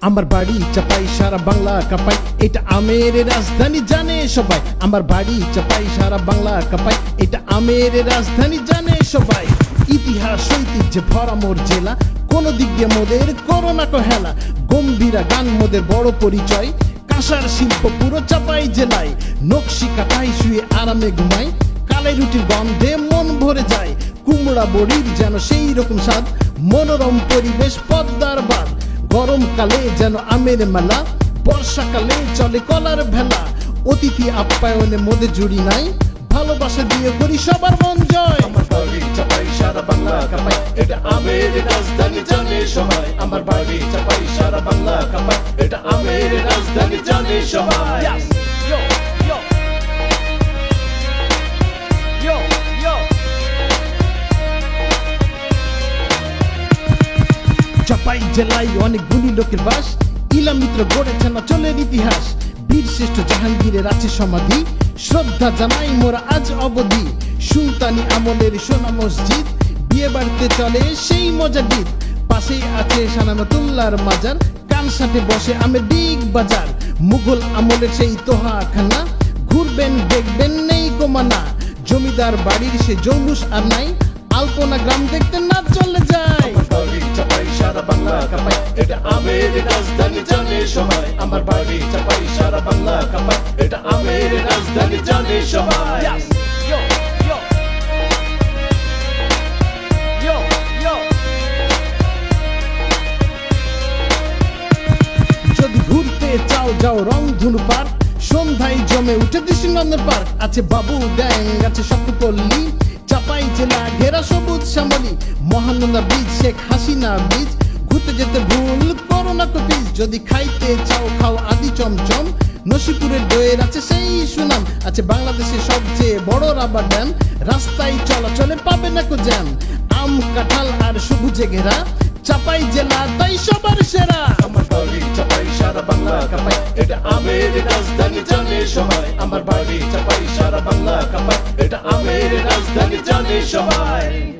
আমার বাড়ি চাপাই, সারা বাংলা কাপাই। এটা আমের রাজধানী জানে সবাই। আমার বাড়ি চাপাই, সারা বাংলা কাপাই। এটা আমের রাজধানী জানে সবাই। ইতিহাস, ঐতিহ্যে ভরা মোর জেলা। কোন দিক দিয়ে মোদের করোনা কহেলা। গম্ভীরা গান মোদের বড় পরিচয়। কাঁসার শিল্প পুরো চাপাই জেলায়। নকশি কাটাই শুয়ে আরামে ঘুমাই। কালে রুটির গন্ধে মন ভরে যায়। কুমড়া বড়ির যেন সেই রকম স্বাদ। মনোরম পরিবেশ, পদ্মার বাদ গরমকালে যেন আমের মেলা, বর্ষাকালে চলে কলার ভেলা। অতিথি আপ্যায়নে মধ্যে জুড়ি নাই, ভালোবাসা দিয়ে করি সবার মন জয়। আমার বাড়ি চাপাই সারা বাংলা কাপাই, এটা আমের রাজধানী জানে সবাই। আমার বাড়ি চাপাই সারা বাংলা কাপাই, এটা আমের রাজধানী জানে সবাই। চাপাই জেলায় অনেকগুলি লোকের বাস। ইলা মিত্র গড়েছে চলের ইতিহাস। বীর শ্রেষ্ঠ জাহাঙ্গীরের আছে সমাধি। শ্রদ্ধা জানাই মোরা আজ অবধি। সুলতানি আমলের সোনা মসজিদ। বিয়ে বাড়িতে চলে সেই মজা গীত। পাশেই আছে সানামতুল্লার মাজার। কানসাটে বসে আমের বিগ বাজার। মুঘল আমলের সেই তোহা খানা ঘুরবেন, দেখবেন নেই কমানা। জমিদার বাড়ির সে জৌলুস আর নাই। আলপনা গ্রাম দেখতে না চলে রাজধানী জানে সবাই। আমার বাড়ি চাপাই সারা বাংলা এটা আমের রাজধানী জানে সবাই. যদি ঘুরতে চাও যাও রং ধনু পার্ক সন্ধ্যায় জমে উঠে দৃষ্টিনন্দন পার্ক। আছে বাবু ড্যাং আছে শক্তপল্লী চাপাই জেলা ঘেরা সবুজ শ্যামলী। মহানন্দা বীজ শেখ হাসিনা বীজ ঘুরতে যেতে ভুল করো না কপিস যদি খাইতে চাও, খাও আদি চমচম। নসিপুরের দইয়ের আছে সেই সুনাম। আছে বাংলাদেশের সবচেয়ে বড় রাবার ড্যাম। রাস্তায় চলাচলে পাবে না কো জ্যাম। আম, কাঁঠাল আর সবুজে ঘেরা। চাপাই জেলা, তাই সবার সেরা। আমার বাড়ি চাপাই, সারা বাংলা কাপাই। এটা আমের রাজধানী জানে সবাই। আমার বাড়ি চাপাই, সারা বাংলা কাপাই। এটা আমের রাজধানী জানে সবাই।